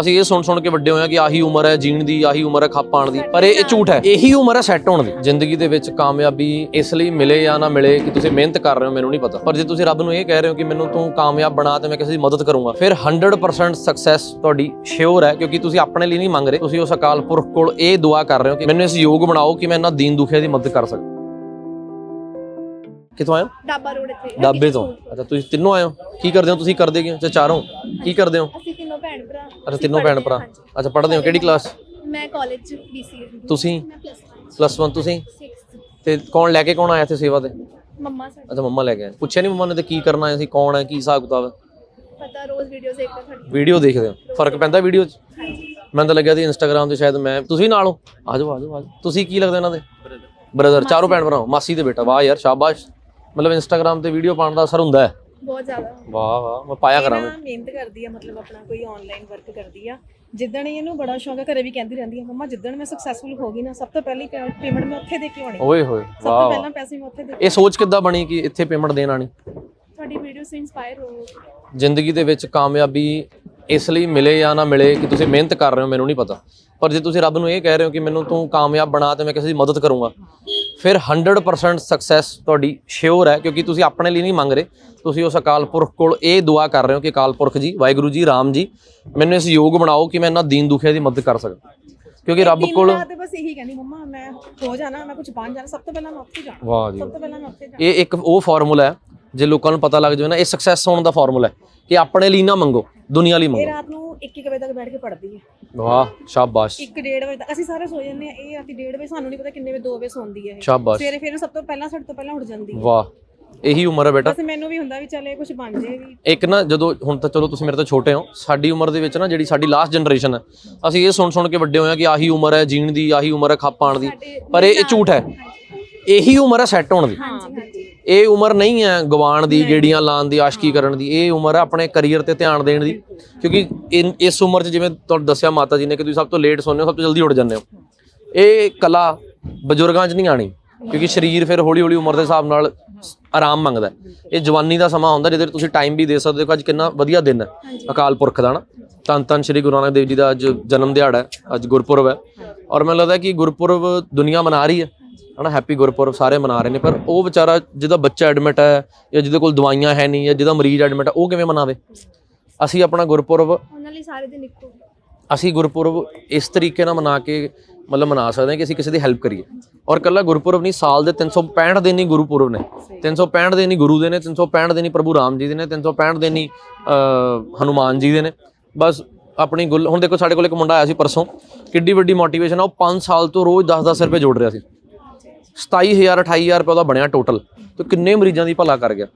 ਅਸੀਂ ਇਹ ਸੁਣ ਸੁਣ ਕੇ ਵੱਡੇ ਹੋਏ ਆ ਕਿ ਆਹੀ ਉਮਰ ਹੈ ਜੀਣ ਦੀ ਆਹੀ ਉਮਰ ਹੈ ਖੱਪ ਦੀ ਪਰ ਇਹ ਝੂਠ ਹੈ। ਇਹੀ ਉਮਰ ਹੈ ਸੈੱਟ ਹੋਣ ਦੀ। ਜ਼ਿੰਦਗੀ ਦੇ ਵਿੱਚ ਕਾਮਯਾਬੀ ਇਸ ਲਈ ਮਿਲੇ ਜਾਂ ਨਾ ਮਿਲੇ ਕਿ ਤੁਸੀਂ ਮਿਹਨਤ ਕਰ ਰਹੇ ਹੋ ਮੈਨੂੰ ਨਹੀਂ ਪਤਾ। ਪਰ ਜੇ ਤੁਸੀਂ ਰੱਬ ਨੂੰ ਇਹ ਕਹਿ ਰਹੇ ਹੋ ਕਿ ਮੈਨੂੰ ਤੂੰ ਕਾਮਯਾਬ ਬਣਾ ਤੇ ਮੈਂ ਕਿਸੇ ਦੀ ਮਦਦ ਕਰੂੰਗਾ ਫਿਰ 100% ਸਕਸੈਸ ਤੁਹਾਡੀ ਸ਼ਿਓਰ ਹੈ ਕਿਉਂਕਿ ਤੁਸੀਂ ਆਪਣੇ ਲਈ ਨਹੀਂ ਮੰਗ ਰਹੇ। ਤੁਸੀਂ ਉਸ ਅਕਾਲ ਪੁਰਖ ਕੋਲ ਇਹ ਦੁਆ ਕਰ ਰਹੇ ਹੋ ਕਿ ਮੈਨੂੰ ਇਸ ਯੋਗ ਬਣਾਓ ਕਿ ਮੈਂ ਇਹਨਾਂ ਦੀਨ ਦੁਖੀਆਂ ਦੀ ਮਦਦ ਕਰ ਸਕਾਂ। ਕਿੱਥੋਂ ਆਏ ਹੋ? ਡਾਬਾ ਰੋਡ ਇੱਥੇ। ਡਾਬੇ ਤੋਂ। ਅੱਛਾ ਤੁਸੀਂ ਤਿੰਨੋਂ ਆਏ ਹੋ? ਕੀ ਕਰਦੇ ਹੋ? ਤੁਸੀਂ ਕਰਦੇ ਕੀ ਹੋ ਚਾਰੋਂ। ਕੀ ਕਰਦੇ ਹੋ? ਅਸੀਂ ਤਿੰਨੋਂ ਭੈਣ ਭਰਾ। ਅੱਛਾ ਤਿੰਨੋਂ ਭੈਣ ਭਰਾ। ਅੱਛਾ ਪੜ੍ਹਦੇ ਹੋ? ਕਿਹੜੀ ਕਲਾਸ ਮੈਂ ਕਾਲਜ ਬੀਸੀਏ ਤੁਸੀਂ? ਮੈਂ ਪਲੱਸ 1 ਪਲੱਸ 1 ਤੁਸੀਂ? 6th ਤੇ ਕੌਣ ਲੈ ਕੇ ਕੌਣ ਆਇਆ ਇੱਥੇ ਸੇਵਾ ਤੇ? ਮੰਮਾ ਸਾਡੇ ਅੱਛਾ ਮੰਮਾ ਲੈ ਕੇ ਆਏ। ਪੁੱਛਿਆ ਨਹੀਂ ਮੰਮਾ ਨੇ ਤੇ ਕੀ ਕਰਨਾ ਆਇਆ ਸੀ ਕੌਣ ਹੈ ਕੀ ਹਿਸਾਬ ਕਿਤਾਬ ਹੈ? ਪਤਾ ਰੋਜ਼ ਵੀਡੀਓਜ਼ ਦੇਖਦੇ ਤੁਹਾਡੀ ਵੀਡੀਓ ਦੇਖਦੇ ਹੋ? ਫ਼ਰਕ ਪੈਂਦਾ ਵੀਡੀਓ 'ਚ? ਮੈਨੂੰ ਤਾਂ ਲੱਗਿਆ ਸੀ ਇੰਸਟਾਗ੍ਰam ਤੇ ਸ਼ਾਇਦ ਮੈਂ ਤੁਸੀਂ ਵੀ ਨਾਲ ਹੋ? ਆਜੋ ਆਜੋ ਆਜੋ ਤੁਸੀਂ ਕੀ ਲੱਗਦਾ ਇਹਨਾਂ ਦੇ? ਬ੍ਰਦਰ ਚਾਰੋਂ ਭੈਣ ਭਰਾ ਹੋ ਮਾਸੀ ਦੇ ਬੇਟਾ। ਵਾਹ ਯਾਰ ਸ਼ਾਬਾਸ਼। ਮਤਲਬ ਇੰਸਟਾਗ੍ਰam ਤੇ ਵੀਡੀਓ ਪਾਉਣ ਦਾ ਅਸਰ ਹੁੰਦਾ ਹੈ। ਬਹੁਤ ਜ਼ਿਆਦਾ। ਵਾਹ ਵਾਹ ਮੈਂ ਪਾਇਆ ਕਰਾਂਗਾ ਨਾ ਮਿਹਨਤ ਕਰਦੀ ਆ ਮਤਲਬ ਆਪਣਾ ਕੋਈ ਆਨਲਾਈਨ ਵਰਕ ਕਰਦੀ ਆ। ਜਿੱਦਣ ਹੀ ਇਹਨੂੰ ਬੜਾ ਸ਼ੌਂਕ ਆ ਘਰੇ ਵੀ ਕਹਿੰਦੀ ਰਹਿੰਦੀ ਆ ਮੰਮਾ ਜਿੱਦਣ ਮੈਂ ਸਕਸੈਸਫੁਲ ਹੋ ਗਈ ਨਾ ਸਭ ਤੋਂ ਪਹਿਲੀ ਪੇਮੈਂਟ ਮੈਂ ਉੱਥੇ ਦੇ ਕੇ ਆਉਣੀ ਓਏ ਹੋਏ ਸਭ ਤੋਂ ਪਹਿਲਾਂ ਪੈਸੇ ਮੈਂ ਉੱਥੇ ਦੇ ਇਹ ਸੋਚ ਕਿੱਦਾਂ ਬਣੀ ਕਿ ਇੱਥੇ ਪੇਮੈਂਟ ਦੇਣ ਆਣੀ ਤੁਹਾਡੀ ਵੀਡੀਓਜ਼ ਤੋਂ ਇਨਸਪਾਇਰ ਹੋ। ਜ਼ਿੰਦਗੀ ਦੇ ਵਿੱਚ ਕਾਮਯਾਬੀ ਇਸ ਲਈ ਮਿਲੇ ਜਾਂ ਨਾ ਮਿਲੇ ਕਿ ਤੁਸੀਂ ਮਿਹਨਤ ਕਰ ਰਹੇ ਹੋ ਮੈਨੂੰ ਨਹੀਂ ਪਤਾ। ਪਰ ਜੇ ਤੁਸੀਂ ਰੱਬ ਨੂੰ ਇਹ ਕਹਿ ਰਹੇ ਹੋ ਕਿ ਮੈਨੂੰ ਤੂੰ ਕਾਮਯਾਬ ਬਣਾ ਤੇ ਮੈਂ ਕਿਸੇ ਦੀ ਮਦਦ ਕਰੂੰਗਾ ਫਿਰ 100% ਸਕਸੈਸ ਤੁਹਾਡੀ ਸ਼ਿਓਰ ਹੈ ਕਿਉਂਕਿ ਤੁਸੀਂ ਆਪਣੇ ਲਈ ਨਹੀਂ ਮੰਗ ਰਹੇ। ਤੁਸੀਂ ਉਸ ਅਕਾਲ ਪੁਰਖ ਕੋਲ ਇਹ ਦੁਆ ਕਰ ਰਹੇ ਹੋ ਕਿ ਅਕਾਲ ਪੁਰਖ ਜੀ ਵਾਹਿਗੁਰੂ ਜੀ ਰਾਮ ਜੀ ਮੈਨੂੰ ਇਸ ਯੋਗ ਬਣਾਓ ਕਿ ਮੈਂ ਇਹਨਾਂ ਦੀਨ ਦੁਖੀਆਂ ਦੀ ਮਦਦ ਕਰ ਸਕਾਂ। ਕਿਉਂਕਿ ਰੱਬ ਕੋਲ ਬਸ ਇਹੀ ਕਹਿੰਦੀ ਮੰਮਾ ਮੈਂ ਹੋ ਜਾਣਾ ਮੈਂ ਕੁਝ ਬਣ ਜਾਣਾ ਸਭ ਤੋਂ ਪਹਿਲਾਂ ਮੈਂ ਉੱਥੇ ਜਾਣਾ। ਵਾਹ ਜੀ। ਸਭ ਤੋਂ ਪਹਿਲਾਂ ਮੈਂ ਉੱਥੇ ਜਾਣਾ। ਇਹ ਇੱਕ ਉਹ ਫਾਰਮੂਲਾ ਹੈ ਜੇ ਲੋਕਾਂ ਨੂੰ ਪਤਾ ਲੱਗ ਜਾਵੇ ਨਾ ਇਹ ਸਕਸੈਸ ਹੋਣ ਦਾ ਫਾਰਮੂਲਾ ਹੈ ਕਿ ਆਪਣੇ ਲਈ ਨਾ ਮੰਗੋ ਦੁਨੀਆ ਲਈ ਇਹ ਮੰਗੋ। ਰਾਤ ਨੂੰ 1-1 ਵਜੇ ਤੱਕ ਬੈਠ ਕੇ ਪੜ੍ਹਦੀ ਹੈ। ਵਾਹ ਸ਼ਾਬਾਸ਼। 1-1.5 ਵਜੇ ਤੱਕ ਅਸੀਂ ਸਾਰੇ ਸੋ ਜਾਂਦੇ ਆ ਇਹ ਰਾਤੀ 1.5 ਵਜੇ ਸਾਨੂੰ ਨਹੀਂ ਪਤਾ ਕਿੰਨੇ ਵਜੇ 2 ਵਜੇ ਸੌਂਦੀ ਹੈ ਇਹ। ਸ਼ਾਬਾਸ਼। ਸਵੇਰੇ ਫਿਰ ਸਭ ਤੋਂ ਪਹਿਲਾਂ ਸਾਡੇ ਤੋਂ ਪਹਿਲਾਂ ਉੱਠ ਜਾਂਦੀ ਹੈ। ਵਾਹ ਇਹੀ ਉਮਰ ਹੈ ਬੇਟਾ। ਬਸ ਮੈਨੂੰ ਵੀ ਹੁੰਦਾ ਵੀ ਚੱਲ ਇਹ ਕੁਝ ਬਣ ਜੇ ਵੀ। ਇੱਕ ਨਾ ਜਦੋਂ ਹੁਣ ਤਾਂ ਚਲੋ ਤੁਸੀਂ ਮੇਰੇ ਤੋਂ ਛੋਟੇ ਹੋ ਸਾਡੀ ਉਮਰ ਦੇ ਵਿੱਚ ਨਾ ਜਿਹੜੀ ਸਾਡੀ ਲਾਸਟ ਜਨਰੇਸ਼ਨ ਹੈ ਅਸੀਂ ਇਹ ਸੁਣ ਸੁਣ ਕੇ ਵੱਡੇ ਹੋਏ ਆ ਕਿ ਆਹੀ ਉਮਰ ਹੈ ਜੀਣ ਦੀ ਆਹੀ ਉਮਰ ਹੈ ਖੱਪ ਪਾਉਣ ਦੀ ਪਰ ਇਹ ਇਹ ਝੂਠ ਹੈ। ਇਹੀ ਉਮਰ ਹੈ ਸੈੱਟ ਹੋਣ ਦੀ। ਇਹ ਉਮਰ ਨਹੀਂ ਹੈ ਗਵਾਣ ਦੀ ਗੇੜੀਆਂ ਲਾਉਣ ਦੀ ਆਸ਼ਕੀ ਕਰਨ ਦੀ। ਇਹ ਉਮਰ ਹੈ ਆਪਣੇ ਕੈਰੀਅਰ ਤੇ ਧਿਆਨ ਦੇਣ ਦੀ। ਕਿਉਂਕਿ ਇਸ ਉਮਰ 'ਚ ਜਿਵੇਂ ਤੁਹਾਨੂੰ ਦੱਸਿਆ ਮਾਤਾ ਜੀ ਨੇ ਕਿ ਤੁਸੀਂ ਸਭ ਤੋਂ ਲੇਟ ਸੌਂਦੇ ਹੋ ਸਭ ਤੋਂ ਜਲਦੀ ਉੱਠ ਜਾਂਦੇ ਹੋ। ਇਹ ਕਲਾ ਬਜ਼ੁਰਗਾਂ 'ਚ ਨਹੀਂ ਆਣੀ। ਕਿਉਂਕਿ ਸਰੀਰ ਫਿਰ ਹੌਲੀ ਹੌਲੀ ਉਮਰ ਦੇ ਹਿਸਾਬ ਨਾਲ ਆਰਾਮ ਮੰਗਦਾ। ਇਹ ਜਵਾਨੀ ਦਾ ਸਮਾਂ ਹੁੰਦਾ ਜਿਹਦੇ ਤੁਸੀਂ ਟਾਈਮ ਵੀ ਦੇ ਸਕਦੇ ਹੋ ਅੱਜ ਕਿੰਨਾ ਵਧੀਆ ਦਿਨ ਹੈ। ਅਕਾਲ ਪੁਰਖ ਦਾ ਨਾ। ਧੰਨ ਧੰਨ ਸ਼੍ਰੀ ਗੁਰੂ ਨਾਨਕ ਦੇਵ ਜੀ ਦਾ ਅੱਜ ਜਨਮ ਦਿਹਾੜਾ ਹੈ ਅੱਜ ਗੁਰਪੁਰਬ ਹੈ। ਔਰ ਮੈਨੂੰ ਲੱਗਦਾ ਕਿ ਗੁਰਪੁਰਬ ਦੁਨੀਆ ਮਨਾ ਰਹੀ ਹੈ। ਹਨਾ ਹੈਪੀ ਗੁਰਪੁਰਬ ਸਾਰੇ ਮਨਾ ਰਹੇ ਨੇ ਪਰ ਉਹ ਵਿਚਾਰਾ ਜਿਹਦਾ ਬੱਚਾ ਐਡਮਿਟ ਹੈ ਜਾਂ ਜਿਹਦੇ ਕੋਲ ਦਵਾਈਆਂ ਹੈ ਨਹੀਂ ਜਾਂ ਜਿਹਦਾ ਮਰੀਜ਼ ਐਡਮਿਟ ਹੈ ਉਹ ਕਿਵੇਂ ਮਨਾਵੇ? ਅਸੀਂ ਆਪਣਾ ਗੁਰਪੁਰਬ ਉਹਨਾਂ ਲਈ ਸਾਰੇ ਦਿਨ ਇੱਕੋ ਅਸੀਂ ਗੁਰਪੁਰਬ ਇਸ ਤਰੀਕੇ ਨਾਲ ਮਨਾ ਕੇ ਮਤਲਬ ਮਨਾ ਸਕਦੇ ਹਾਂ ਕਿ ਅਸੀਂ ਕਿਸੇ ਦੀ ਹੈਲਪ ਕਰੀਏ। ਔਰ ਕੱਲਾ ਗੁਰਪੁਰਬ ਨਹੀਂ ਸਾਲ ਦੇ 365 ਦਿਨ ਹੀ ਗੁਰਪੁਰਬ ਨੇ। 365 ਦਿਨ ਹੀ ਗੁਰੂ ਦੇ ਨੇ 365 ਦਿਨ ਹੀ ਪ੍ਰਭੂ ਰਾਮ ਜੀ ਦੇ ਨੇ 365 ਦਿਨ ਹੀ ਹਨੂਮਾਨ ਜੀ ਦੇ ਨੇ। ਬਸ ਆਪਣੀ ਗੁੱਲ ਹੁਣ ਦੇਖੋ ਸਾਡੇ ਕੋਲ ਇੱਕ ਮੁੰਡਾ ਆਇਆ ਸੀ ਪਰਸੋਂ ਕਿੱਡੀ ਵੱਡੀ ਮੋਟੀਵੇਸ਼ਨ ਆ ਉਹ 5 ਸਾਲ ਤੋਂ ਰੋਜ਼ 10-10 ਰੁਪਏ ਜੋੜ ਰਿਹਾ ਸੀ। 27000 28000 ਰੁਪਏ ਉਹਦਾ ਬਣਿਆ ਟੋਟਲ ਤੇ ਕਿੰਨੇ ਮਰੀਜ਼ਾਂ ਦੀ ਭਲਾ ਕਰ ਗਿਆ।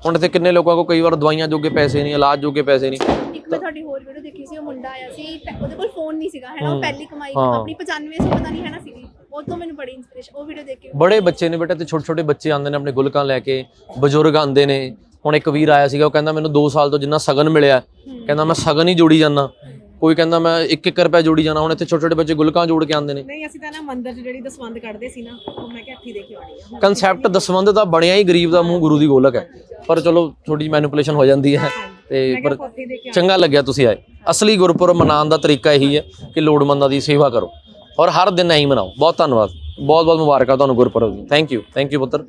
ਹੁਣ ਇੱਥੇ ਕਿੰਨੇ ਲੋਕਾਂ ਕੋਲ ਕਈ ਵਾਰ ਦਵਾਈਆਂ ਜੋਗੇ ਪੈਸੇ ਨਹੀਂ ਇਲਾਜ ਜੋਗੇ ਪੈਸੇ ਨਹੀਂ। ਇੱਕ ਮੈਂ ਤੁਹਾਡੀ ਹੋਰ ਵੀਡੀਓ ਦੇਖੀ ਸੀ ਉਹ ਮੁੰਡਾ ਆਇਆ ਸੀ ਤੇ ਉਹਦੇ ਕੋਲ ਫੋਨ ਨਹੀਂ ਸੀਗਾ ਹੈਨਾ ਉਹ ਪਹਿਲੀ ਕਮਾਈ ਆਪਣੀ 9500 ਪਤਾ ਨਹੀਂ ਹੈ ਨਾ ਸੀਗੀ। ਉਹ ਤੋਂ ਮੈਨੂੰ ਬੜੀ ਇਨਸਪੀਰੇਸ਼ਨ ਉਹ ਵੀਡੀਓ ਦੇਖ ਕੇ ਬੜੇ ਬੱਚੇ ਨੇ ਬੇਟਾ ਤੇ ਛੋਟੇ ਛੋਟੇ ਬੱਚੇ ਆਉਂਦੇ ਨੇ ਆਪਣੇ ਗੁਲਕਾਂ ਲੈ ਕੇ ਬਜ਼ੁਰਗ ਆਉਂਦੇ ਨੇ। ਹੁਣ ਇੱਕ ਵੀਰ ਆਇਆ ਸੀਗਾ ਉਹ ਕਹਿੰਦਾ ਮੈਨੂੰ 2 ਸਾਲ ਤੋਂ ਜਿੰਨਾ ਸਗਨ ਮਿਲਿਆ ਕਹਿੰਦਾ ਮੈਂ ਸਗਨ ਹੀ ਜੋੜੀ ਜਾਂਦਾ। ਕੋਈ ਕਹਿੰਦਾ ਮੈਂ 1-1 ਰੁਪਏ ਜੋੜੀ ਜਾਣਾ ਹੁਣ ਇੱਥੇ ਛੋਟੇ ਛੋਟੇ ਬੱਚੇ ਗੁਲਕਾਂ ਜੋੜ ਕੇ ਆਉਂਦੇ ਨੇ। ਨਹੀਂ ਅਸੀਂ ਤਾਂ ਨਾ ਮੰਦਿਰ 'ਚ ਜਿਹੜੀ ਦਸਵੰਦ ਕੱਢਦੇ ਸੀ ਨਾ ਉਹ ਮੈਂ ਕਿਹਾ ਇੱਥੇ ਦੇ ਕੇ ਆਉਣੀ ਆ। ਕਨਸੈਪਟ ਦਸਵੰਦ ਦਾ ਬਣਿਆ ਹੀ ਗਰੀਬ ਦਾ ਮੂੰਹ ਗੁਰੂ ਦੀ ਗੋਲਕ ਹੈ। ਪਰ ਚਲੋ ਥੋੜੀ ਜਿਹੀ ਮੈਨੀਪੂਲੇਸ਼ਨ ਹੋ ਜਾਂਦੀ ਹੈ। ਤੇ ਪਰ ਚੰਗਾ ਲੱਗਿਆ ਤੁਸੀਂ ਆਏ। ਅਸਲੀ ਗੁਰਪੁਰਬ ਮਨਾਉਣ ਦਾ ਤਰੀਕਾ ਇਹੀ ਹੈ ਕਿ ਲੋੜਵੰਦਾਂ ਦੀ ਸੇਵਾ ਕਰੋ। ਔਰ ਹਰ ਦਿਨ ਐਂ ਹੀ ਮਨਾਓ। ਬਹੁਤ ਧੰਨਵਾਦ। ਬਹੁਤ ਬਹੁਤ ਮੁਬਾਰਕਾਂ ਤੁਹਾਨੂੰ ਗੁਰਪੁਰਬ ਦੀ। ਥੈਂਕ ਯੂ ਥੈਂਕ ਯੂ ਪੁੱਤਰ।